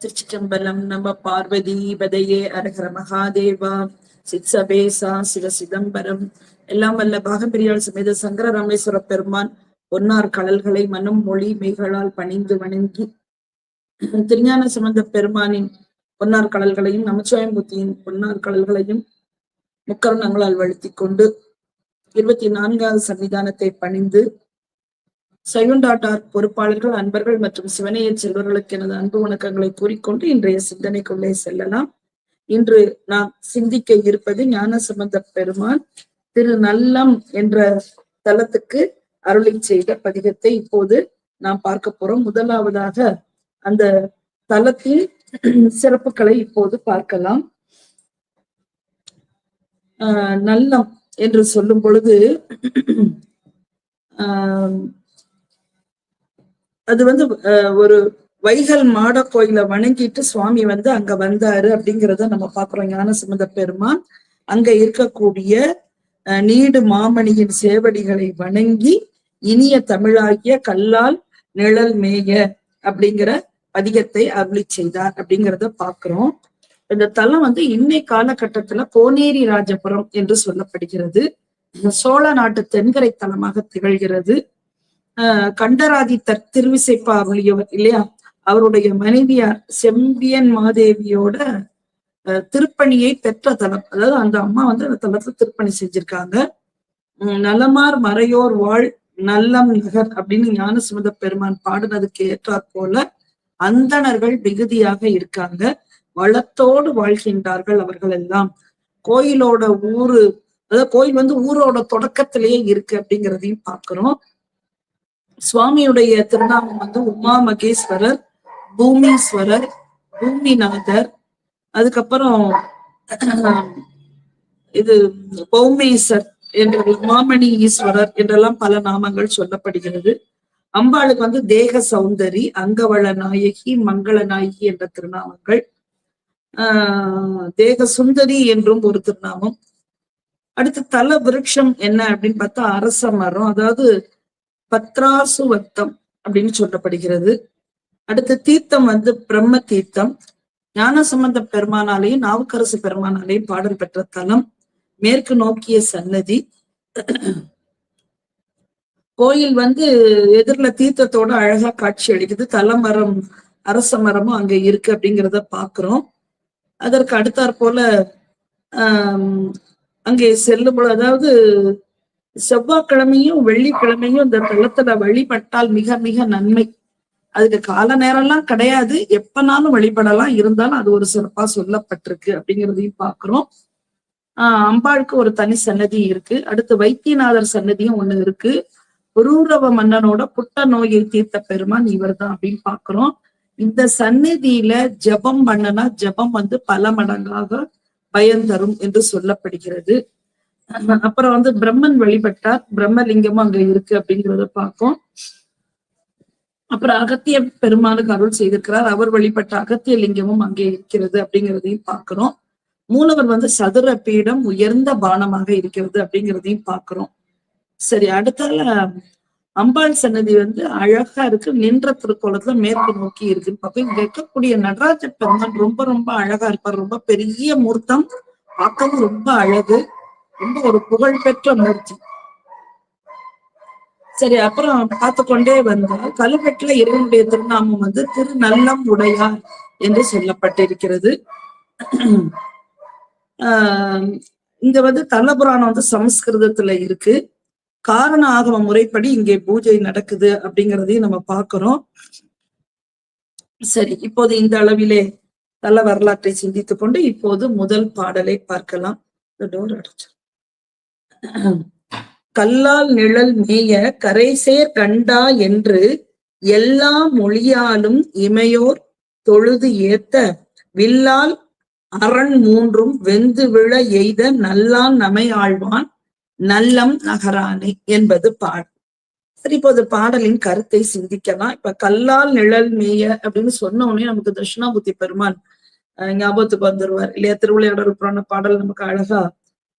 திருச்சிற்றம்பலம் நம்ம பார்வதி பதையே அரகர மகாதேவா சித்சபேசா சிவ சிதம்பரம். எல்லாம் வல்ல பாகம்பிரியாள் சமேத சங்கர ராமேஸ்வர பெருமான் பொன்னார் கடல்களை மனம் மொழி மெய்களால் பணிந்து வணங்கி திருஞான சம்பந்த பெருமானின் பொன்னார் கடல்களையும் நமச்சிவாயம்பூத்தியின் பொன்னார் கடல்களையும் முக்கரணங்களால் வழுத்தி கொண்டு இருபத்தி நான்காவது சன்னிதானத்தை பணிந்து சயுண்டாட்டார் பொறுப்பாளர்கள் அன்பர்கள் மற்றும் சிவனைய செல்வர்களுக்கு எனது அன்பு வணக்கங்களை கூறிக்கொண்டு இன்றைய சிந்தனைக்குள்ளே செல்லலாம். இன்று நாம் சிந்திக்க இருப்பது ஞான சம்பந்த பெருமான் திரு நல்லம் என்ற தலத்துக்கு அருளை செய்த பதிகத்தை இப்போது நாம் பார்க்க போறோம். முதலாவதாக அந்த தலத்தின் சிறப்புகளை இப்போது பார்க்கலாம். ஆஹ் நல்லம் என்று சொல்லும் பொழுது ஆஹ் அது வந்து ஒரு வைகல் மாட கோயில வணங்கிட்டு சுவாமி வந்து அங்க வந்தாரு அப்படிங்கிறத நம்ம பாக்குறோம் ஞானசம்பந்த பெருமான் அங்க இருக்கக்கூடிய நீடு மாமணியின் சேவடிகளை வணங்கி இனிய தமிழாகிய கல்லால் நிழல் மேய அப்படிங்கிற பதிகத்தை அருளி செய்தார் அப்படிங்கிறத பாக்குறோம் இந்த தலம் வந்து இன்னை காலகட்டத்துல கோனேரி ராஜபுரம் என்று சொல்லப்படுகிறது. சோழ நாட்டு தென்கரை தலமாக திகழ்கிறது. ஆஹ் திருவிசைப்பா அவளியவர் இல்லையா? அவருடைய மனைவியார் செம்பியன் மாதேவியோட திருப்பணியை பெற்ற தலம். அதாவது அந்த அம்மா வந்து அந்த தலத்துல திருப்பணி செஞ்சிருக்காங்க. நலமார் மறையோர் வாழ் நல்லம் நகர் அப்படின்னு ஞான சுமத பெருமான் பாடினதுக்கு ஏற்றாற் போல அந்தணர்கள் மிகுதியாக இருக்காங்க. வளத்தோடு வாழ்கின்றார்கள் அவர்கள் எல்லாம். கோயிலோட ஊரு அதாவது கோயில் வந்து ஊரோட தொடக்கத்திலேயே இருக்கு அப்படிங்கிறதையும் பாக்குறோம் சுவாமியுடைய திருநாமம் வந்து உமா மகேஸ்வரர் பூமீஸ்வரர் பூமிநாதர். அதுக்கப்புறம் இது பௌமேசர் என்ற மாமணி ஈஸ்வரர் என்றெல்லாம் பல நாமங்கள் சொல்லப்படுகிறது. அம்பாளுக்கு வந்து தேக சௌந்தரி அங்கவள நாயகி மங்கள நாயகி என்ற திருநாமங்கள். ஆஹ் தேக சுந்தரி என்றும் ஒரு திருநாமம். அடுத்து தல விருட்சம் என்ன அப்படின்னு பார்த்தா அரச மரம். அதாவது பத்ராசுவத்தம் அப்படின்னு சொல்லப்படுகிறது. அடுத்து தீர்த்தம் வந்து பிரம்ம தீர்த்தம். ஞான சம்பந்த பெருமானாலேயும் நாவுக்கரசு பெருமானாலேயும் பாடல் பெற்ற தலம். மேற்கு நோக்கிய சன்னதி. கோயில் வந்து எதிரில தீர்த்தத்தோட அழகா காட்சி அளிக்குது. தலமரம் அரச மரமும் அங்க இருக்கு அப்படிங்கிறத பாக்குறோம். அதற்கு அடுத்தாற் போல ஆஹ் அங்கே செல்லும் பொழுது அதாவது செவ்வாய்க்கிழமையும் வெள்ளிக்கிழமையும் இந்த தளத்துல வழிபட்டால் மிக மிக நன்மை. அதுக்கு கால நேரம்லாம் கிடையாது. எப்பனாலும் வழிபடலாம். இருந்தாலும் அது ஒரு சிறப்பா சொல்லப்பட்டிருக்கு அப்படிங்கிறதையும் பாக்குறோம் ஆஹ் அம்பாளுக்கு ஒரு தனி சன்னதி இருக்கு. அடுத்து வைத்தியநாதர் சன்னதியும் ஒண்ணு இருக்கு. ரூரவ மன்னனோட புட்ட நோயை தீர்த்த பெருமான் இவர் தான் அப்படின்னு பாக்குறோம் இந்த சந்நிதியில ஜபம் பண்ணனா ஜபம் வந்து பல மடங்காக பயன் தரும் என்று சொல்லப்படுகிறது. அப்புறம் வந்து பிரம்மன் வழிபட்டார் பிரம்மலிங்கமும் அங்க இருக்கு அப்படிங்கிறத பார்க்கும். அப்புறம் அகத்திய பெருமானுக்கு அருள் செய்திருக்கிறார். அவர் வழிபட்ட அகத்திய லிங்கமும் அங்கே இருக்கிறது அப்படிங்கிறதையும் பார்க்கிறோம். மூலவர் வந்து சதுர பீடம் உயர்ந்த பானமாக இருக்கிறது அப்படிங்கிறதையும் பார்க்கிறோம். சரி அடுத்தால அம்பாள் சன்னதி வந்து அழகா இருக்கு. நின்ற திருக்கோலத்துல மேற்கு நோக்கி இருக்குன்னு பார்ப்போம். இங்க இருக்கக்கூடிய நடராஜ பெருமான் ரொம்ப ரொம்ப அழகா இருப்பார். ரொம்ப பெரிய மூர்த்தம். பார்க்கவும் ரொம்ப அழகு. ரொம்ப ஒரு புகழ்பெற்ற மூர்த்தி. சரி அப்புறம் பார்த்து கொண்டே வந்தால் கல்வெட்டுல இறைவனுடைய திருநாமம் வந்து திருநல்லம் உடையார் என்று சொல்லப்பட்டிருக்கிறது. ஆஹ் இங்க வந்து தலபுராணம் வந்து சமஸ்கிருதத்துல இருக்கு. காரண ஆகம முறைப்படி இங்கே பூஜை நடக்குது அப்படிங்கிறதையும் நம்ம பார்க்கிறோம். சரி இப்போது இந்த அளவிலே தல வரலாற்றை சிந்தித்துக் கொண்டு இப்போது முதல் பாடலை பார்க்கலாம். டோர் அடைச்சு கல்லால் நிழல் மேய கரைசேர் கண்டா என்று எல்லா மொழியாலும் இமையோர் தொழுது ஏத்த வில்லால் அரண் மூன்றும் வெந்து விழ எய்த நல்லான் நமை ஆழ்வான் நல்லம் நகரானே என்பது பாடல். சரி இப்போது பாடலின் கருத்தை சிந்திக்கலாம். இப்ப கல்லால் நிழல் மேய அப்படின்னு சொன்ன உடனே நமக்கு தட்சிணாபுத்தி பெருமான் ஞாபகத்துக்கு வந்துருவார். இல்லையா திருவிளையாடல் புராண பாடல் நமக்கு அழகா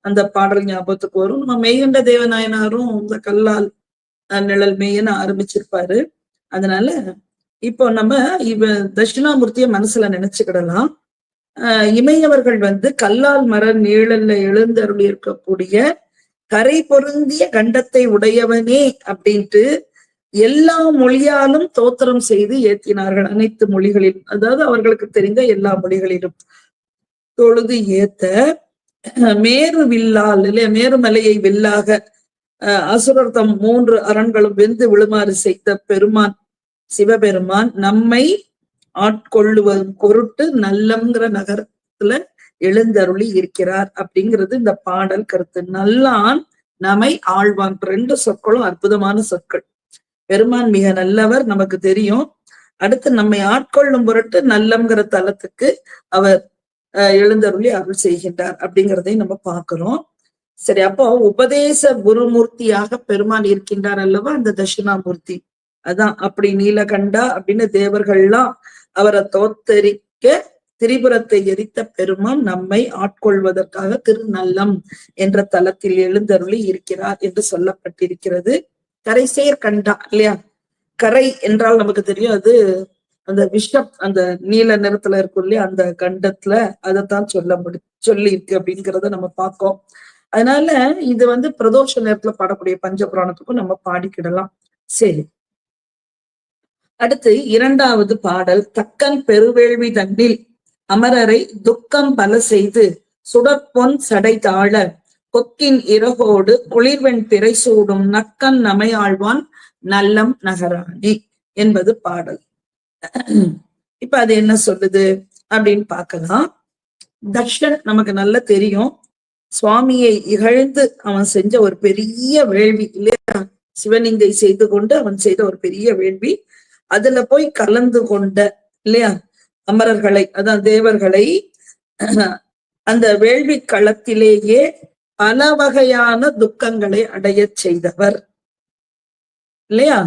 அந்த பாடல் ஞாபகத்துக்கு வரும். நம்ம மெய்யண்ட தேவநாயனாரும் இந்த கல்லால் நிழல் மேயன்னு ஆரம்பிச்சிருப்பாரு. அதனால இப்போ நம்ம இவ தட்சிணாமூர்த்திய மனசுல நினைச்சுக்கிடலாம். ஆஹ் இமையவர்கள் வந்து கல்லால் மர நீழல்ல எழுந்தருள் இருக்கக்கூடிய கரை பொருந்திய கண்டத்தை உடையவனே அப்படின்ட்டு எல்லா மொழியாலும் தோத்திரம் செய்து ஏத்தினார்கள் அனைத்து மொழிகளிலும். அதாவது அவர்களுக்கு தெரிந்த எல்லா மொழிகளிலும். தொழுது ஏத்த மேரு வில்லால் இல்லையா? மேருமலையை வில்லாக அசுரர் தம் மூன்று அரண்களும் வெந்து விழுமாறு செய்த பெருமான் சிவபெருமான் நம்மை ஆட்கொள்ளுவது பொருட்டு நல்லம்ங்கிற நகரத்துல எழுந்தருளி இருக்கிறார் அப்படிங்கிறது இந்த பாடல் கருத்து. நல்லான் நம்மை ஆழ்வான் ரெண்டு சொற்களும் அற்புதமான சொற்கள். பெருமான் மிக நல்லவர் நமக்கு தெரியும். அடுத்து நம்மை ஆட்கொள்ளும் பொருட்டு நல்லம்ங்கிற தலத்துக்கு அவர் எழுந்தருளி அருள் செய்கின்றார் அப்படிங்கிறதையும் நம்ம பார்க்கிறோம். சரி அப்போ உபதேச குருமூர்த்தியாக பெருமான் இருக்கின்றார் அல்லவா? அந்த தட்சிணாமூர்த்தி. அதான் அப்படி நீலகண்டா அப்படின்னு தேவர்கள்லாம் அவரை தோத்தரிக்க திரிபுரத்தை எரித்த பெருமான் நம்மை ஆட்கொள்வதற்காக திருநல்லம் என்ற தலத்தில் எழுந்தருளி இருக்கிறார் என்று சொல்லப்பட்டிருக்கிறது. கரைசேர் கண்டா இல்லையா? கரை என்றால் நமக்கு தெரியும். அது அந்த விஷம் அந்த நீல நிறத்துல இருக்கும் இல்லையா அந்த கண்டத்துல அதைத்தான் சொல்ல முடி சொல்லி இருக்கு அப்படிங்கிறத நம்ம பார்க்கோம். அதனால இது வந்து பிரதோஷ நேரத்துல பாடக்கூடிய பஞ்ச புராணத்துக்கும் நம்ம பாடிக்கிடலாம். சரி. அடுத்து இரண்டாவது பாடல் தக்கன் பெருவேள்வி தன்னில் அமரரை துக்கம் பல செய்து சுடற்பொன் சடை தாழ கொக்கின் இறகோடு குளிர்வெண் பிறை சூடும் நக்கன் நமையாழ்வான் நல்லம் நகராணி என்பது பாடல். இப்ப அது என்ன சொல்லுது அப்படின்னு பார்க்கலாம். தர்ஷன் நமக்கு நல்லா தெரியும். சுவாமியை இகழ்ந்து அவன் செஞ்ச ஒரு பெரிய வேள்வி இல்லையா? சிவனிங்கை செய்து கொண்டு அவன் செய்த ஒரு பெரிய வேள்வி. அதுல போய் கலந்து கொண்ட இல்லையா? அமரர்களை அதான் தேவர்களை அந்த வேள்வி களத்திலேயே பல வகையான துக்கங்களை அடைய செய்தவர். இல்லையா?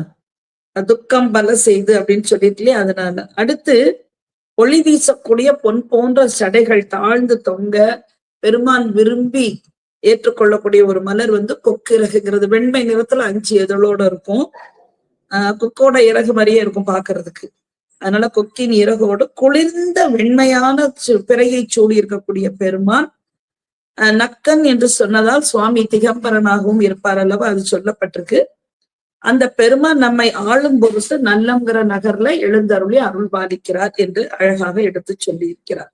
துக்கம் பல செய்து அப்படின்னு சொல்லிட்டு அதனால அடுத்து ஒளி வீசக்கூடிய பொன் போன்ற சடைகள் தாழ்ந்து தொங்க பெருமான் விரும்பி ஏற்றுக்கொள்ளக்கூடிய ஒரு மலர் வந்து கொக்கு இறகுங்கிறது. வெண்மை நிறத்துல அஞ்சு இதழோட இருக்கும். ஆஹ் கொக்கோட இறகு மாதிரியே இருக்கும் பாக்குறதுக்கு. அதனால கொக்கின் இறகோடு குளிர்ந்த வெண்மையான பிறையை சூடி இருக்கக்கூடிய பெருமான் நக்கன் என்று சொன்னதால் சுவாமி திகம்பரனாகவும் இருப்பார் அல்லவா? அது சொல்லப்பட்டிருக்கு. அந்த பெருமான் நம்மை ஆளும் பொருசு நல்லங்கிற நகர்ல எழுந்தருளி அருள் பாலிக்கிறார் என்று அழகாக எடுத்து சொல்லி இருக்கிறார்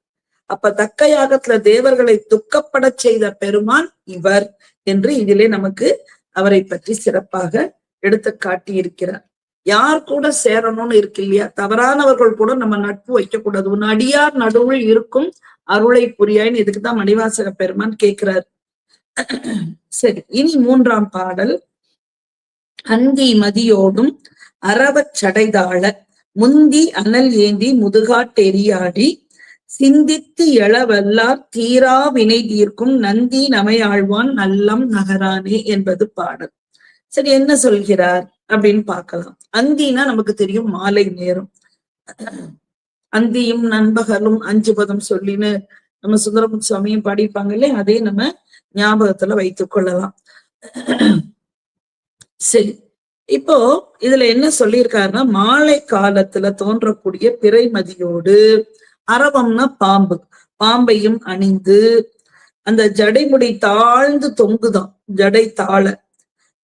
அப்ப தக்கையாகத்துல தேவர்களை துக்கப்பட செய்த பெருமான் இவர் என்று இதிலே நமக்கு அவரை பற்றி சிறப்பாக எடுத்து காட்டி இருக்கிறார் யார் கூட சேரணும்னு இருக்கு இல்லையா? தவறானவர்கள் கூட நம்ம நட்பு வைக்கக்கூடாது உன் அடியார் நடுவில் இருக்கும் அருளை புரியாயின்னு இதுக்குதான் மணிவாசக பெருமான் கேட்கிறார் சரி இனி மூன்றாம் பாடல். அந்தி மதியோடும் அறவச் சடைதாழ முந்தி அனல் ஏந்தி முதுகாட்டெரியாடி சிந்தித்து எழவல்லார் தீரா வினை தீர்க்கும் நந்தி நமையாழ்வான் நல்லம் நகரானே என்பது பாடல். சரி என்ன சொல்கிறார் அப்படின்னு பார்க்கலாம். அந்தினா நமக்கு தெரியும் மாலை நேரம். அந்தியும் நண்பகலும் அஞ்சு பதம் சொல்லின்னு நம்ம சுந்தரமுத் சுவாமியும் பாடிப்பாங்க இல்லையா? அதே நம்ம ஞாபகத்துல வைத்துக் கொள்ளலாம். சரி. இப்போ இதுல என்ன சொல்லியிருக்காருன்னா மாலை காலத்துல தோன்றக்கூடிய பிறைமதியோடு அரவம்னா பாம்பு. பாம்பையும் அணிந்து அந்த ஜடைமுடி தாழ்ந்து தொங்குதான். ஜடை தாழ.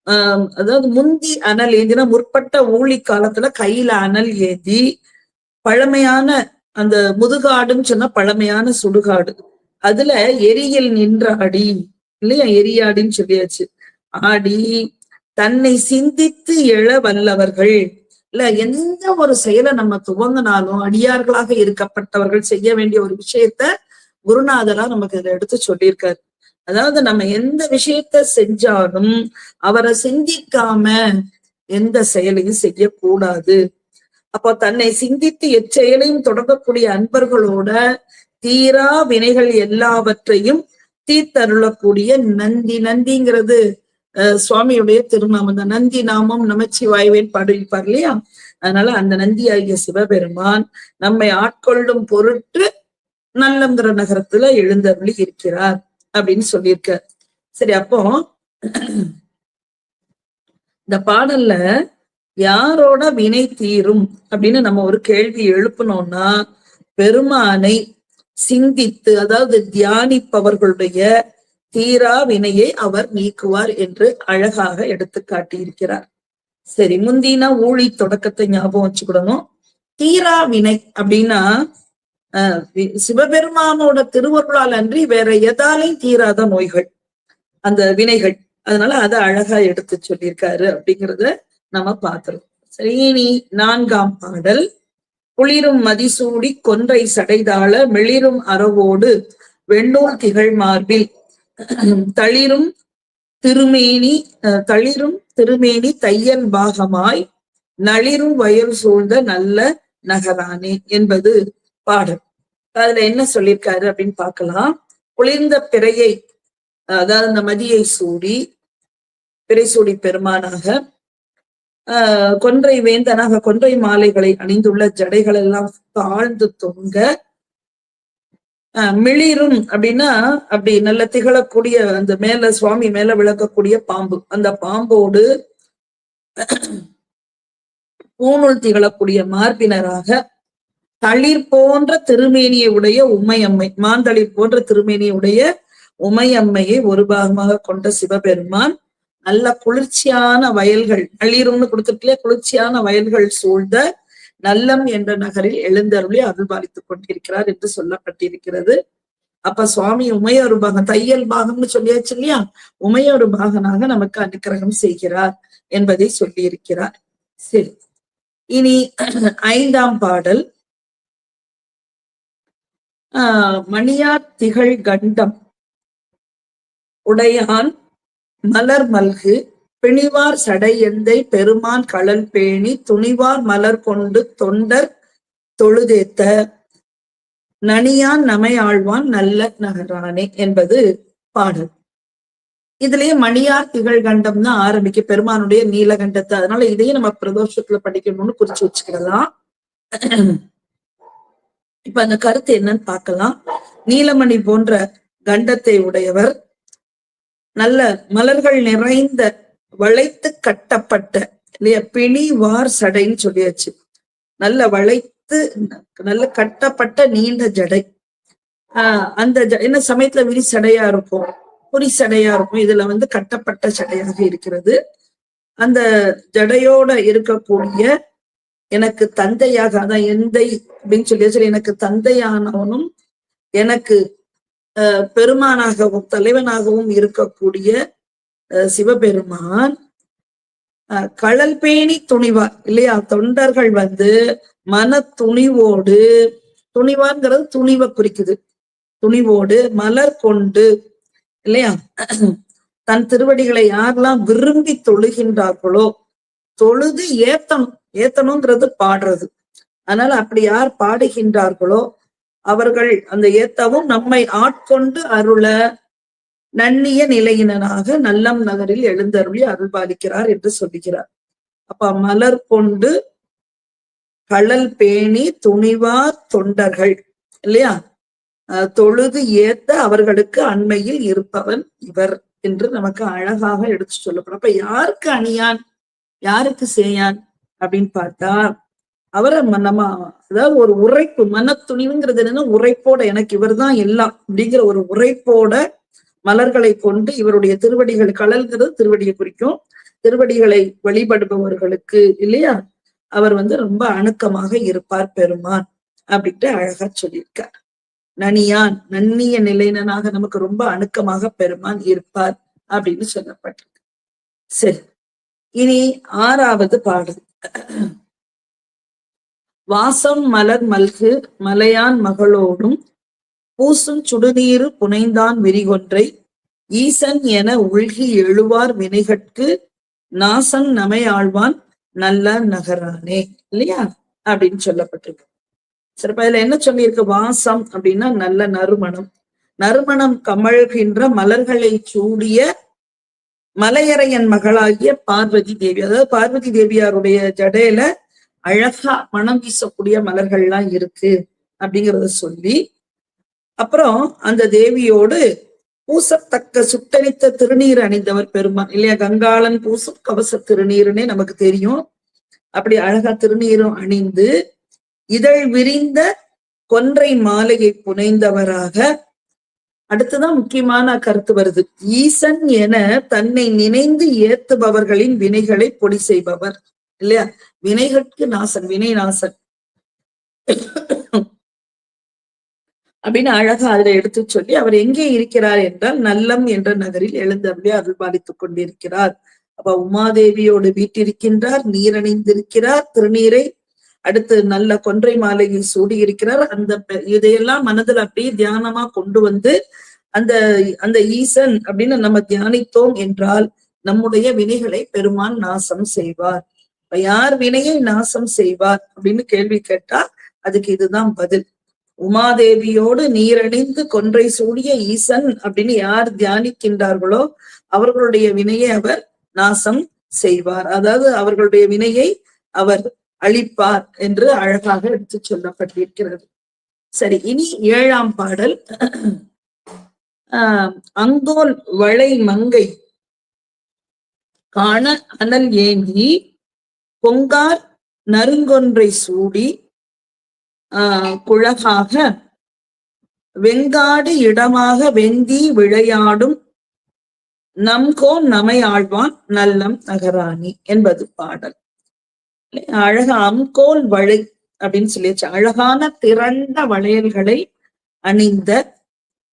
ஆஹ் அதாவது முந்தி அனல் ஏந்தினா முற்பட்ட ஊழி காலத்துல கையில அனல் ஏந்தி பழமையான அந்த முதுகாடுன்னு சொன்னா பழமையான சுடுகாடு. அதுல எரியில் நின்ற அடி இல்லையா? எரியாடின்னு சொல்லியாச்சு. ஆடி தன்னை சிந்தித்து எழ வல்லவர்கள். இல்ல எந்த ஒரு செயலை நம்ம துவங்கினாலும் அடியார்களாக இருக்கப்பட்டவர்கள் செய்ய வேண்டிய ஒரு விஷயத்த குருநாதரா நமக்கு இதை எடுத்து சொல்லியிருக்காரு. அதாவது நம்ம எந்த விஷயத்த செஞ்சாலும் அவரை சிந்திக்காம எந்த செயலையும் செய்யக்கூடாது. அப்போ தன்னை சிந்தித்து எச்செயலையும் தொடங்கக்கூடிய அன்பர்களோட தீரா வினைகள் எல்லாவற்றையும் தீத்தருளக்கூடிய நந்தி நந்திங்கிறது. சுவாமியுடைய திருநாமம் தான். நந்தி நாமம் நமச்சிவாய்வேன் பாடிப்பார் இல்லையா? அதனால அந்த நந்தி ஆகிய சிவபெருமான் நம்மை ஆட்கொள்ளும் பொருட்டு நல்லங்கிற நகரத்துல எழுந்தருளி இருக்கிறார் அப்படின்னு சொல்லியிருக்க சரி அப்போ இந்த பாடல்ல யாரோட வினை தீரும் அப்படின்னு நம்ம ஒரு கேள்வி எழுப்பணும்னா பெருமானை சிந்தித்து அதாவது தியானிப்பவர்களுடைய தீரா வினையை அவர் நீக்குவார் என்று அழகாக எடுத்து காட்டியிருக்கிறார். சரி முந்தினா ஊழி தொடக்கத்தை ஞாபகம் வச்சுக்கிடணும். தீரா வினை அப்படின்னா ஆஹ் சிவபெருமானோட திருவருளால் அன்றி வேற எதாலையும் தீராத நோய்கள் அந்த வினைகள். அதனால அதை அழகா எடுத்து சொல்லியிருக்காரு அப்படிங்கறத நம்ம பார்க்கிறோம் சரி இனி நான்காம் பாடல். குளிரும் மதிசூடி கொன்றை சடைதாள மிளிரும் அறவோடு வெண்ணூல் திகழ் மார்பில் தளிரும் திருமேனி அஹ், தளிரும் திருமேனி தையல் பாகமாய் நளிரும் வயல் சூழ்ந்த நல்ல நகரானே என்பது பாடல். அதுல என்ன சொல்லியிருக்காரு அப்படின்னு பார்க்கலாம். குளிர்ந்த பிறையை அதாவது அந்த மதியை சூடி பிறை சூடி பெருமானாக ஆஹ் கொன்றை வேந்தனாக கொன்றை மாலைகளை அணிந்துள்ள ஜடைகள் எல்லாம் தாழ்ந்து தொங்க மிளிரும் அப்படின்னா அப்படி நல்ல திகழக்கூடிய அந்த மேல சுவாமி மேல விளக்கக்கூடிய பாம்பு. அந்த பாம்போடு பூணுள் திகழக்கூடிய மார்பினராக தளிர் போன்ற திருமேனியை உடைய உமையம்மை மாந்தளிர் போன்ற திருமேனியை உடைய உமையம்மையை ஒரு பாகமாக கொண்ட சிவபெருமான் நல்ல குளிர்ச்சியான வயல்கள் நளிரும்னு கொடுத்துட்டுலே குளிர்ச்சியான வயல்கள் சூழ்ந்த நல்லம் என்ற நகரில் எழுந்தருளி அருள்பாலித்துக் கொண்டிருக்கிறார் என்று சொல்லப்பட்டிருக்கிறது. அப்ப சுவாமி உமையொரு பாகம் தையல் பாகம்னு சொல்லியாச்சு இல்லையா? உமையொரு பாகனாக நமக்கு அனுக்கிரகம் செய்கிறார் என்பதை சொல்லியிருக்கிறார். சரி. இனி ஐந்தாம் பாடல். ஆஹ் மணியார் திகழ் கண்டம் உடையான் மலர் மல்கு பிணிவார் சடையெந்தை பெருமான் களல் பேணி துணிவார் மலர் கொண்டு தொண்டர் தொழுதேத்த. நனியான் நமையாழ்வான் நல்ல நகரானே என்பது பாடல். இதுலயே மணியார் திகழ் கண்டம் தான் ஆரம்பிக்க பெருமானுடைய நீலகண்டத்தை அதனால இதையும் நம்ம பிரதோஷத்துல படிக்கணும்னு குறிச்சு வச்சுக்கிடலாம். இப்ப அந்த கருத்து என்னன்னு பார்க்கலாம். நீலமணி போன்ற கண்டத்தை உடையவர் நல்ல மலர்கள் நிறைந்த வளைத்து கட்டப்பட்ட இல்லையா பிணி வார் சடைன்னு சொல்லியாச்சு. நல்ல வளைத்து நல்ல கட்டப்பட்ட நீண்ட ஜடை. ஆஹ் அந்த ஜ- என்ன சமயத்துல விரி சடையா இருக்கும்? புரி சடையா இருக்கும். இதுல வந்து கட்டப்பட்ட சடையாக இருக்கிறது. அந்த ஜடையோட இருக்கக்கூடிய எனக்கு தந்தையாக அதான் எந்தை அப்படின்னு சொல்லி சொல்லி எனக்கு தந்தையானவனும் எனக்கு பெருமானாகவும் தலைவனாகவும் இருக்கக்கூடிய சிவபெருமான் அஹ், கழல் பேணி துணிவார் இல்லையா? தொண்டர்கள் வந்து மன துணிவோடு துணிவான்ங்கிறது துணிவை குறிக்குது. துணிவோடு மலர் கொண்டு இல்லையா? தன் திருவடிகளை யாரெல்லாம் விரும்பி தொழுகின்றார்களோ தொழுது ஏத்தணும். ஏத்தணுங்கிறது பாடுறது. அதனால அப்படி யார் பாடுகின்றார்களோ அவர்கள் அந்த ஏத்தவும் நம்மை ஆட்கொண்டு அருள நன்னிய நிலையினனாக நல்லம் நகரில் எழுந்தருளி அருள்பாலிக்கிறார் என்று சொல்லுகிறார். அப்ப மலர் கொண்டு கழல் பேணி துணிவார் தொண்டர்கள் இல்லையா? தொழுது ஏத்த அவர்களுக்கு அண்மையில் இருப்பவன் இவர் என்று நமக்கு அழகாக எடுத்து சொல்லப்படும். அப்ப யாருக்கு அணியான்? யாருக்கு செய்யான் அப்படின்னு பார்த்தா அவரை நம்ம அதாவது ஒரு உரைப்பு மனத்துணிவுங்கிறது என்னன்னா உரைப்போட எனக்கு இவர்தான் எல்லாம் அப்படிங்கிற ஒரு உரைப்போட மலர்களை கொண்டு இவருடைய திருவடிகள் கலல்கிறது திருவடியை குறிக்கும். திருவடிகளை வழிபடுபவர்களுக்கு இல்லையா? அவர் வந்து ரொம்ப அணுக்கமாக இருப்பார் பெருமான் அப்படின்ட்டு அழகா சொல்லியிருக்கார். நனியான் நன்னிய நிலைனனாக நமக்கு ரொம்ப அணுக்கமாக பெருமான் இருப்பார் அப்படின்னு சொல்லப்பட்டிருக்கு. சரி இனி ஆறாவது பாடல். வாசம் மலர் மல்கு மலையான் மகளோடும் பூசும் சுடுநீரு புனைந்தான் விரிகொன்றை. ஈசன் என உள்கி எழுவார் வினைகட்கு. நாசன் நமையாழ்வான் நல்ல நகரானே. இல்லையா? அப்படின்னு சொல்லப்பட்டிருக்கு. சிறப்பா இதுல என்ன சொல்லியிருக்கு? வாசம் அப்படின்னா நல்ல நறுமணம். நறுமணம் கமழ்கின்ற மலர்களை சூடிய மலையரையன் மகளாகிய பார்வதி தேவி. அதாவது பார்வதி தேவியாருடைய ஜடையில அழகா மனம் வீசக்கூடிய மலர்கள்லாம் இருக்கு அப்படிங்கிறத சொல்லி அப்புறம் அந்த தேவியோடு பூசத்தக்க சுட்டரித்த திருநீர் அணிந்தவர் பெருமான். இல்லையா? கங்காளன் பூசும் கவச திருநீருன்னே நமக்கு தெரியும். அப்படி அழகா திருநீரும் அணிந்து இதழ் விரிந்த கொன்றை மாலையை புனைந்தவராக அடுத்துதான் முக்கியமான கருத்து வருது. ஈசன் என தன்னை நினைந்து ஏத்துபவர்களின் வினைகளை பொடி செய்பவர். இல்லையா? வினைகளுக்கு நாசன் வினை நாசன் அப்படின்னு அழகா அதுல எடுத்து சொல்லி அவர் எங்கே இருக்கிறார் என்றால் நல்லம் என்ற நகரில் எழுந்தருளி அருள்பாலித்துக் கொண்டிருக்கிறார். அப்ப உமாதேவியோடு வீட்டிருக்கின்றார் நீரணிந்திருக்கிறார் திருநீரை அடுத்து நல்ல கொன்றை மாலையை சூடியிருக்கிறார். அந்த இதையெல்லாம் மனதில் அப்படியே தியானமா கொண்டு வந்து அந்த அந்த ஈசன் அப்படின்னு நம்ம தியானித்தோம் என்றால் நம்முடைய வினைகளை பெருமான் நாசம் செய்வார். இப்ப யார் வினையை நாசம் செய்வார் அப்படின்னு கேள்வி கேட்டா அதுக்கு இதுதான் பதில். உமாதேவியோடு நீரணிந்து கொன்றை சூடிய ஈசன் அப்படின்னு யார் தியானிக்கின்றார்களோ அவர்களுடைய வினையை அவர் நாசம் செய்வார். அதாவது அவர்களுடைய வினையை அவர் அழிப்பார் என்று அழகாக எடுத்து சொல்லப்பட்டிருக்கிறது. சரி இனி ஏழாம் பாடல். ஆஹ் அங்கோல் வளை மங்கை காண அனல் ஏங்கி பொங்கார் நறுங்கொன்றை சூடி குழகாக வெங்காடு இடமாக வெந்தி விளையாடும் நம்கோ நமை ஆழ்வான் நல்லம் நகராணி என்பது பாடல். அழக அம்கோல் வளை அப்படின்னு சொல்லியாச்சு. அழகான திரண்ட வளையல்களை அணிந்த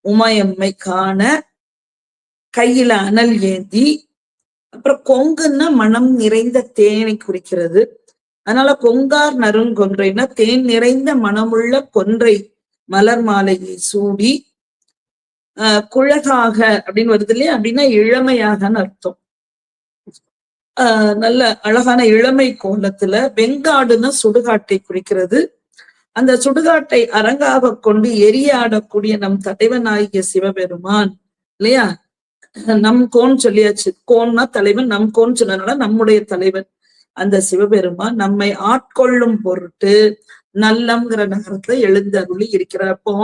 உமையம்மை காண கையில அனல் ஏந்தி அப்புறம் கொங்குன்னா மனம் நிறைந்த தேனை குறிக்கிறது. அதனால கொங்கார் நறுங்கொன்றைன்னா தேன் நிறைந்த மனமுள்ள கொன்றை மலர் மாலையை சூடி ஆஹ் குழகாக அப்படின்னு வருது இல்லையா? அப்படின்னா இளமையாகன்னு அர்த்தம். ஆஹ் நல்ல அழகான இளமை கோலத்துல வெங்காடுன்னா சுடுகாட்டை குறிக்கிறது அந்த சுடுகாட்டை அரங்காக கொண்டு எரியாடக்கூடிய நம் தலைவனாகிய சிவபெருமான் இல்லையா? நம் கோன் சொல்லியாச்சு. கோன்னா தலைவன் நம் கோன் சொன்னதுனால நம்முடைய தலைவன். அந்த சிவபெருமான் நம்மை ஆட்கொள்ளும் பொருட்டு நல்லம்ங்கிற நகரத்துல எழுந்தருளி இருக்கிறார். அப்போ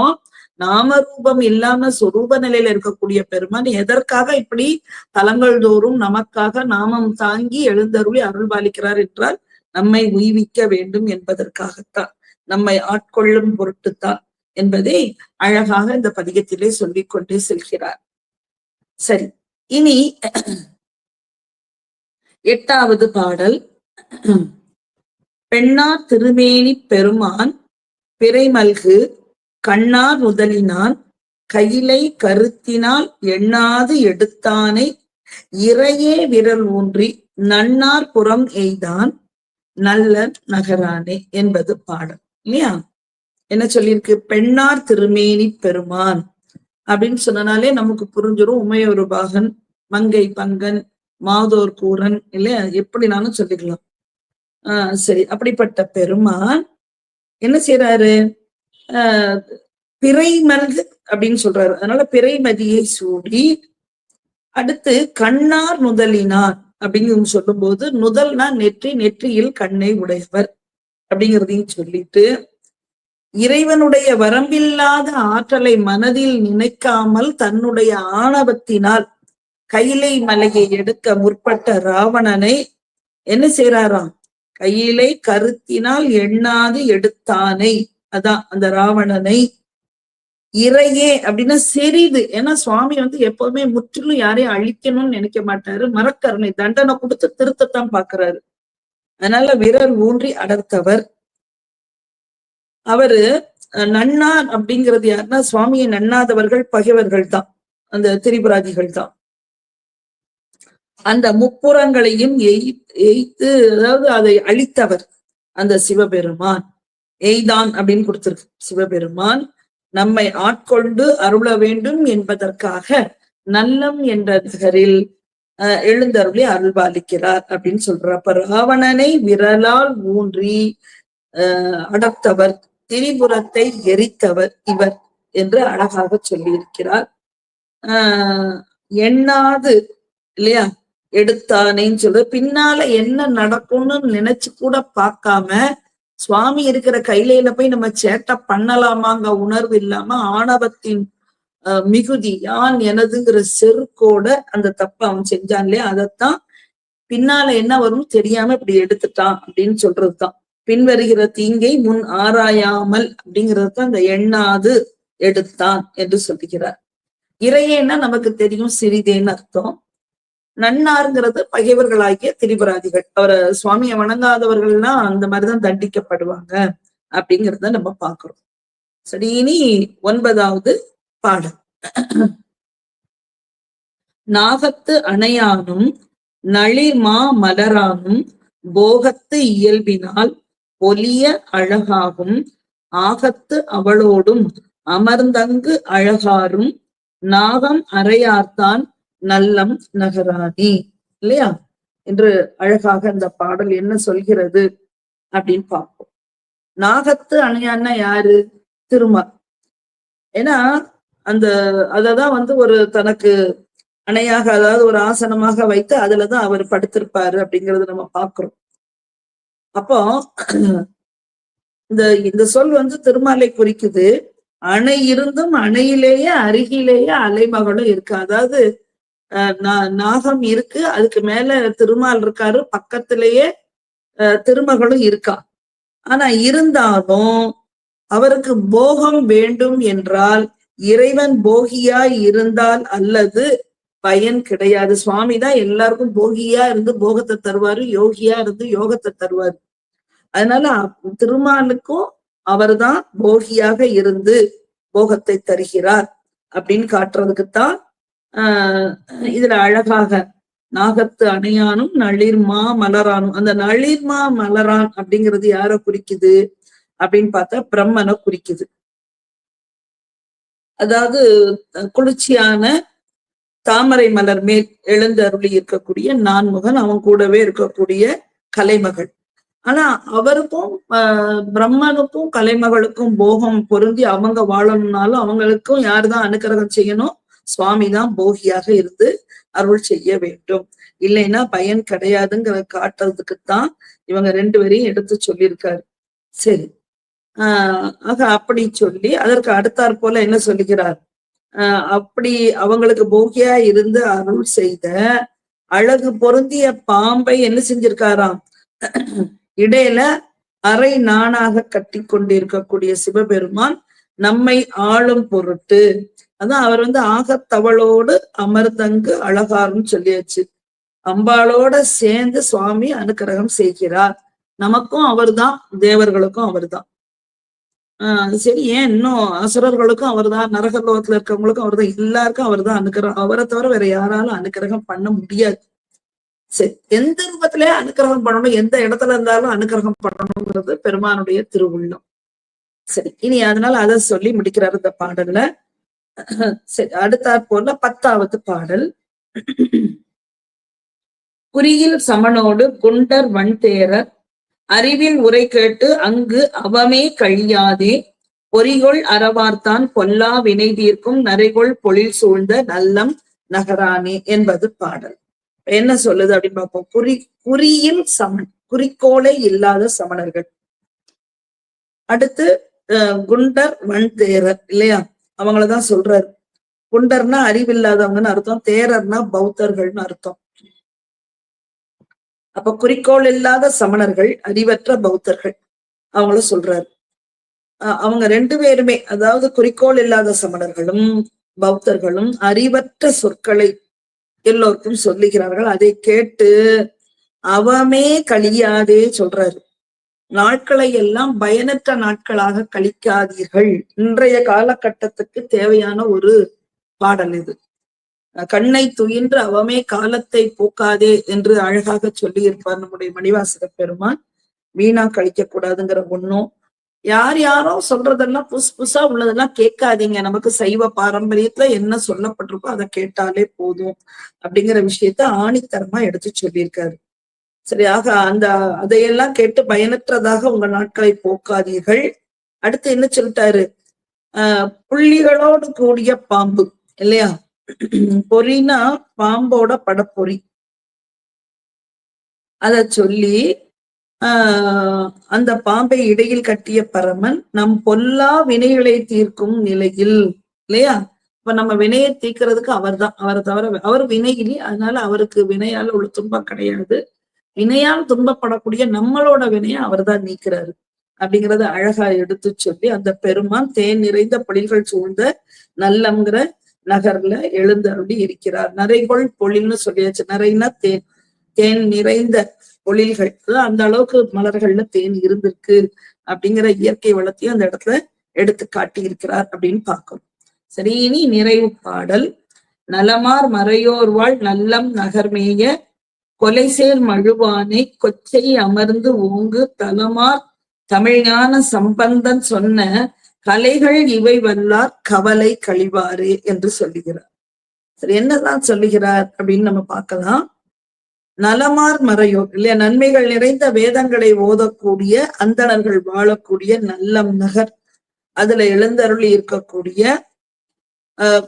நாம ரூபம் இல்லாம சொரூப நிலையில இருக்கக்கூடிய பெருமான் எதற்காக இப்படி தலங்கள் தோறும் நமக்காக நாமம் தாங்கி எழுந்தருளி அருள் பாலிக்கிறார் என்றால் நம்மை உய்விக்க வேண்டும் என்பதற்காகத்தான். நம்மை ஆட்கொள்ளும் பொருட்டுத்தான் என்பதை அழகாக இந்த பதிகத்திலே சொல்லிக் கொண்டே செல்கிறார். சரி இனி எட்டாவது பாடல். பெண்ணார் திருமேனி பெருமான் பிறைமல்கு கண்ணார் முதலினான் கையிலை கருத்தினால் எண்ணாது எடுத்தானை இறையே விரல் ஊன்றி நன்னார் புறம் எய்தான் நல்ல நகரானே என்பது பாடல் இல்லையா? என்ன சொல்லியிருக்கு? பெண்ணார் திருமேனி பெருமான் அப்படின்னு சொன்னனாலே நமக்கு புரிஞ்சிடும் உமையொரு பாகன் மங்கை பங்கன் மாதோர் கூரன் இல்லையா? எப்படினாலும் சொல்லிக்கலாம். ஆஹ் சரி. அப்படிப்பட்ட பெருமான் என்ன செய்யறாரு ஆஹ் பிறைமல்கு அப்படின்னு சொல்றாரு. அதனால பிறைமதியை சூடி அடுத்து கண்ணார் முதலினார் அப்படின்னு சொல்லும் போது நுதல்னா நெற்றி நெற்றியில் கண்ணை உடையவர் அப்படிங்கிறதையும் சொல்லிட்டு இறைவனுடைய வரம்பில்லாத ஆற்றலை மனதில் நினைக்காமல் தன்னுடைய ஆணவத்தினால் கைலை மலையை எடுக்க முற்பட்ட ராவணனை என்ன செய்யறாராம் கையிலை கருத்தினால் எண்ணாது எடுத்தானை. அதான் அந்த ராவணனை. இறையே அப்படின்னா சிறிது. ஏன்னா சுவாமி வந்து எப்பவுமே முற்றிலும் யாரையும் அழிக்கணும்னு நினைக்க மாட்டாரு. மரக்கருணை தண்டனை கொடுத்து திருத்தத்தான் பாக்குறாரு. அதனால விரல் ஊன்றி அடர்த்தவர். அவரு நன்னார் அப்படிங்கிறது யாருன்னா சுவாமியை நன்னாதவர்கள் பகைவர்கள் தான் அந்த திரிபுராதிகள் தான் அந்த முப்புறங்களையும் எய்த்து அதாவது அதை அழித்தவர் அந்த சிவபெருமான். எய்தான் அப்படின்னு கொடுத்திருக்கு சிவபெருமான். நம்மை ஆட்கொண்டு அருள வேண்டும் என்பதற்காக நல்லம் என்ற நகரில் எழுந்தருளி அருள்பாலிக்கிறார் அப்படின்னு சொல்ற. அப்ப ராவணனை விரலால் ஊன்றி அஹ் அடர்த்தவர் திரிபுரத்தை எரித்தவர் இவர் என்று அழகாக சொல்லியிருக்கிறார். ஆஹ் எண்ணாது இல்லையா? எடுத்தானேன்னு சொல்ற பின்னால என்ன நடக்கும்னு நினைச்சு கூட பார்க்காம சுவாமி இருக்கிற கையில போய் நம்ம சேட்டை பண்ணலாமாங்க உணர்வு இல்லாம ஆணவத்தின் மிகுதி யான் எனதுங்கிற செருக்கோட அந்த தப்பை அவன் செஞ்சான் இல்லையா? அதைத்தான் பின்னால என்ன வரும் தெரியாம இப்படி எடுத்துட்டான் அப்படின்னு சொல்றதுதான். பின்வருகிற தீங்கை முன் ஆராயாமல் அப்படிங்கிறது தான் அந்த எண்ணாது எடுத்தான் என்று சொல்லுகிறார். இறையேன்னா நமக்கு தெரியும் சிறிதேன்னு அர்த்தம். நன்னாருங்கிறது பகைவர்களாகிய திரிபுராதிகள். அவரை சுவாமியை வணங்காதவர்கள்லாம் அந்த மாதிரிதான் தண்டிக்கப்படுவாங்க அப்படிங்கிறத நம்ம பாக்குறோம் சரி இனி ஒன்பதாவது பாடம் நாகத்து அணையானும் நளிர்மா மலரானும் போகத்து இயல்பினால் பொலிய அழகாகும் ஆகத்து அவளோடும் அமர்ந்தங்கு அழகாரும் நாகம் அறையார்த்தான் நல்லம் நகராணி இல்லையா? என்று அழகாக அந்த பாடல் என்ன சொல்கிறது அப்படின்னு பார்ப்போம். நாகத்து அணையான்னா யாரு? திருமால். ஏன்னா அந்த அததான் வந்து ஒரு தனக்கு அணையாக அதாவது ஒரு ஆசனமாக வைத்து அதுலதான் அவர் படுத்திருப்பாரு அப்படிங்கறத நம்ம பாக்குறோம் அப்போ இந்த இந்த சொல் வந்து திருமாலை குறிக்குது. அணை இருந்தும் அணையிலேயே அருகிலேயே அலைமகளும் இருக்கு. அதாவது நாகம் இருக்கு. அதுக்கு மேல திருமால் இருக்காரு. பக்கத்திலேயே திருமகளும் இருக்கா. ஆனா இருந்தாலும் அவருக்கு போகம் வேண்டும் என்றால் இறைவன் போகியாய் இருந்தால் அல்லது பயன் கிடையாது. சுவாமி தான் எல்லாருக்கும் போகியா இருந்து போகத்தை தருவாரு யோகியா இருந்து யோகத்தை தருவாரு. அதனால திருமாலுக்கும் அவர்தான் போகியாக இருந்து போகத்தை தருகிறார் அப்படின்னு காட்டுறதுக்குத்தான் ஆஹ் இதுல அழகாக நாகத்து அணையானும் நளிர்மா மலரானும். அந்த நளிர்மா மலரான் அப்படிங்கிறது யார குறிக்குது? அப்படின்னு பார்த்தா பிரம்மனை குறிக்குது. அதாவது குளிர்ச்சியான தாமரை மலர் மேல் எழுந்து அருளி இருக்கக்கூடிய நான்முகன் அவன் கூடவே இருக்கக்கூடிய கலைமகள். ஆனா அவருக்கும் பிரம்மனுக்கும் கலைமகளுக்கும் போகம் பொருந்தி அவங்க வாழணும்னாலும் அவங்களுக்கும் யாருதான் அனுக்கிரகம் செய்யணும்? சுவாமி தான் போகியாக இருந்து அருள் செய்ய வேண்டும். இல்லைன்னா பயன் கிடையாதுங்கிற காட்டுறதுக்குத்தான் இவங்க ரெண்டு பேரையும் எடுத்து சொல்லியிருக்காரு. சரி. ஆஹ் ஆக அப்படி சொல்லி அதற்கு அடுத்தாற் போல என்ன சொல்லுகிறார்? ஆஹ் அப்படி அவங்களுக்கு போகியா இருந்து அருள் செய்த அழகு பொருந்திய பாம்பை என்ன செஞ்சிருக்காராம்? இடையில அரை நானாக கட்டி கொண்டிருக்கக்கூடிய சிவபெருமான் நம்மை ஆளும் பொருட்டு அதான் அவர் வந்து ஆகத்தவளோடு அமர்தங்கு அழகாருன்னு சொல்லியாச்சு. அம்பாளோட சேர்ந்து சுவாமி அனுக்கிரகம் செய்கிறார். நமக்கும் அவர்தான் தேவர்களுக்கும் அவர்தான். ஆஹ் சரி ஏன் இன்னும் அசுரர்களுக்கும் அவர் தான் நரகலோகத்துல இருக்கவங்களுக்கும் அவர் தான் எல்லாருக்கும் அவர் தான் அனுக்கிரகம் அவரை தவிர வேற யாராலும் அனுக்கிரகம் பண்ண முடியாது. சரி எந்த ரூபத்திலே அனுக்கிரகம் பண்ணணும் எந்த இடத்துல இருந்தாலும் அனுக்கிரகம் பண்ணணுங்கிறது பெருமானுடைய திருவுள்ளம். சரி இனி அதனால அதை சொல்லி முடிக்கிறார் இந்த பாடல்ல. அடுத்தாற் போல பத்தாவது பாடல். குறியில் சமனோடு குண்டர் வன்தேரர் அறிவில் உரை கேட்டு அங்கு அவமே கழியாதே. பொறிகொள் அறவார்த்தான் பொல்லா வினை தீர்க்கும் நரைகொள் பொழில் சூழ்ந்த நல்லம் நகரானே என்பது பாடல். என்ன சொல்லுது அப்படின்னு பார்ப்போம். குறி குறியில் சமன் குறிக்கோளே இல்லாத சமணர்கள். அடுத்து குண்டர் வன்தேரர் இல்லையா? அவங்களதான் சொல்றாரு. குண்டர்னா அறிவில்லாதவங்கன்னு அர்த்தம் தேரர்னா பௌத்தர்கள்னு அர்த்தம். அப்ப குறிக்கோள் இல்லாத சமணர்கள் அறிவற்ற பௌத்தர்கள் அவங்கள சொல்றாரு. அவங்க ரெண்டு பேருமே அதாவது குறிக்கோள் இல்லாத சமணர்களும் பௌத்தர்களும் அறிவற்ற சொற்களை எல்லோருக்கும் சொல்லுகிறார்கள். அதை கேட்டு அவமே கழியாதே சொல்றாரு. நாட்களை எல்லாம் பயனற்ற நாட்களாக கழிக்காதீர்கள். இன்றைய காலகட்டத்துக்கு தேவையான ஒரு பாடல் இது. கண்ணை துயின்று அவமே காலத்தை போக்காதே என்று அழகாக சொல்லி இருப்பார் நம்முடைய மணிவாசக பெருமான். வீணா கழிக்க கூடாதுங்கிற ஒண்ணும் யார் யாரோ சொல்றதெல்லாம் புதுசு புதுசா உள்ளதெல்லாம் கேட்காதீங்க. நமக்கு சைவ பாரம்பரியத்துல என்ன சொல்லப்பட்டிருக்கோ அதை கேட்டாலே போதும் அப்படிங்கிற விஷயத்த ஆணித்தரமா எடுத்து சொல்லியிருக்காரு. சரியாக அந்த அதையெல்லாம் கேட்டு பயனற்றதாக உங்க நாட்களை போக்காதீர்கள். அடுத்து என்ன சொல்லிட்டாரு? ஆஹ் புள்ளிகளோடு கூடிய பாம்பு இல்லையா? பொறினா பாம்போட படப்பொறி. அத சொல்லி ஆஹ் அந்த பாம்பை இடையில் கட்டிய பரமன் நம் பொல்லா வினைகளை தீர்க்கும் நிலையில் இல்லையா? இப்ப நம்ம வினையை தீர்க்கிறதுக்கு அவர்தான். அவரை தவிர அவர் வினையிலி அதனால அவருக்கு வினையால உள்ள துன்பம் கிடையாது. வினையால் துன்பப்படக்கூடிய நம்மளோட வினையை அவர்தான் நீக்கிறாரு. அப்படிங்கறத அழகா எடுத்து சொல்லி அந்த பெருமான் தேன் நிறைந்த பொழில்கள் சூழ்ந்த நல்லங்கிற நகர்ல எழுந்தருளி இருக்கிறார். நிறைகொள் பொழில்னு சொல்லியாச்சு. நிறைனா தேன். தேன் நிறைந்த பொழில்கள். அந்த அளவுக்கு மலர்கள்ல தேன் இருந்திருக்கு அப்படிங்கிற இயற்கை வளத்தையும் அந்த இடத்துல எடுத்து காட்டி இருக்கிறார் அப்படின்னு பார்க்கணும் சரி இனி நிறைவு பாடல். நலமார் மறையோர்வாள் நல்லம் நகர்மேய கொலைசேர் மழுவானை கொச்சை அமர்ந்து ஓங்கு தலமார் தமிழ்ஞான சம்பந்தன் சொன்ன கலைகள் இவை வல்லார் கவலை கழிவாரே என்று சொல்லுகிறார். சரி என்னதான் சொல்லுகிறார் அப்படின்னு நம்ம பார்க்கலாம். நலமார் மறையோர் இல்லையா நன்மைகள் நிறைந்த வேதங்களை ஓதக்கூடிய அந்தணர்கள் வாழக்கூடிய நல்லம் நகர் அதுல எழுந்தருளி இருக்கக்கூடிய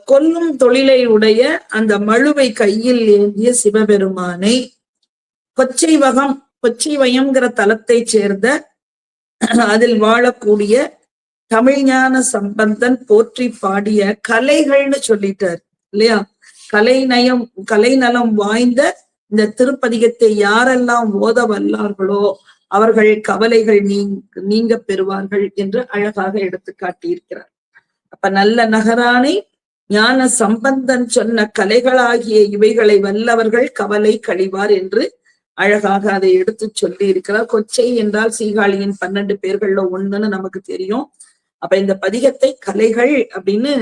கொல்லும் தொழிலை உடைய அந்த மழுவை கையில் ஏந்திய சிவபெருமானை கொச்சை வகம் கொச்சை வயம்ங்கிற தலத்தை சேர்ந்த அதில் வாழக்கூடிய தமிழ்ஞான சம்பந்தன் போற்றி பாடிய கலைகள்னு சொல்லிட்டார் இல்லையா? கலை கலைநயம் கலைநலம் வாய்ந்த இந்த திருப்பதிகத்தை யாரெல்லாம் ஓத வல்லார்களோ அவர்கள் கவலைகள் நீங்க நீங்க பெறுவார்கள் என்று அழகாக எடுத்து காட்டியிருக்கிறார். அப்ப நல்ல நகரானை ஞான சம்பந்தன் சொன்ன கலைகளாகிய இவைகளை வல்லவர்கள் கவலை கழிவார் என்று அழகாக அதை எடுத்து சொல்லி இருக்கிறார் கொச்சை என்றால் சீகாழியின் பன்னெண்டு பேர்கள்ல ஒண்ணுன்னு நமக்கு தெரியும். அப்ப இந்த பதிகத்தை கலைகள் அப்படின்னு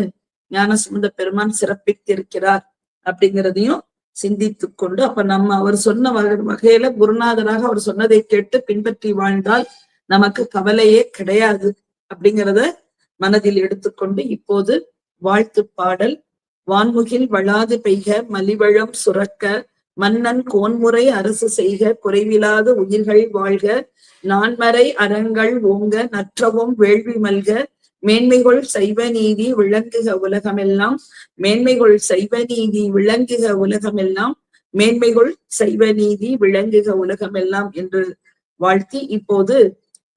ஞானசுமந்த பெருமான் சிறப்பித்திருக்கிறார் அப்படிங்கிறதையும் சிந்தித்துக் கொண்டு அப்ப நம்ம அவர் சொன்ன வகையில குருநாதராக அவர் சொன்னதை கேட்டு பின்பற்றி வாழ்ந்தால் நமக்கு கவலையே கிடையாது அப்படிங்கிறத மனதில் எடுத்துக்கொண்டு இப்போது வாழ்த்து பாடல் வான்முகில் வளாது பெய்க மலிவளம் சுரக்க மன்னன் கோன்முறை அரசு செய்க குறைவிலாத உயிர்கள் வாழ்க நான்மறை அறங்கள் ஓங்க நற்றவும் வேள்வி மல்க மேன்மைகொள் சைவ நீதி விளங்குக உலகமெல்லாம் மேன்மைகொள் சைவ நீதி விளங்குக உலகமெல்லாம் மேன்மைகொள் சைவ நீதி விளங்குக உலகமெல்லாம் என்று வாழ்த்தி இப்போது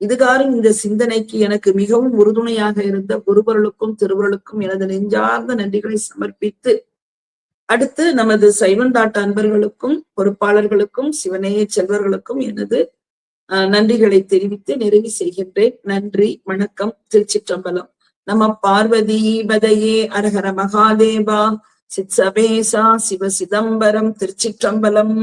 இதுகாரும் இந்த சிந்தனைக்கு எனக்கு மிகவும் உறுதுணையாக இருந்த குருபொருளுக்கும் திருவருளுக்கும் எனது நெஞ்சார்ந்த நன்றிகளை சமர்ப்பித்து அடுத்து நமது சைவந்தாட்ட அன்பர்களுக்கும் பொறுப்பாளர்களுக்கும் சிவநேய செல்வர்களுக்கும் எனது நன்றிகளை தெரிவித்து நிறைவு செய்கின்றேன். நன்றி வணக்கம் திருச்சிற்றம்பலம். நம பார்வதி பதையே அரஹர மகாதேவா. சித்சபேசா சிவ சிதம்பரம் திருச்சிற்றம்பலம்.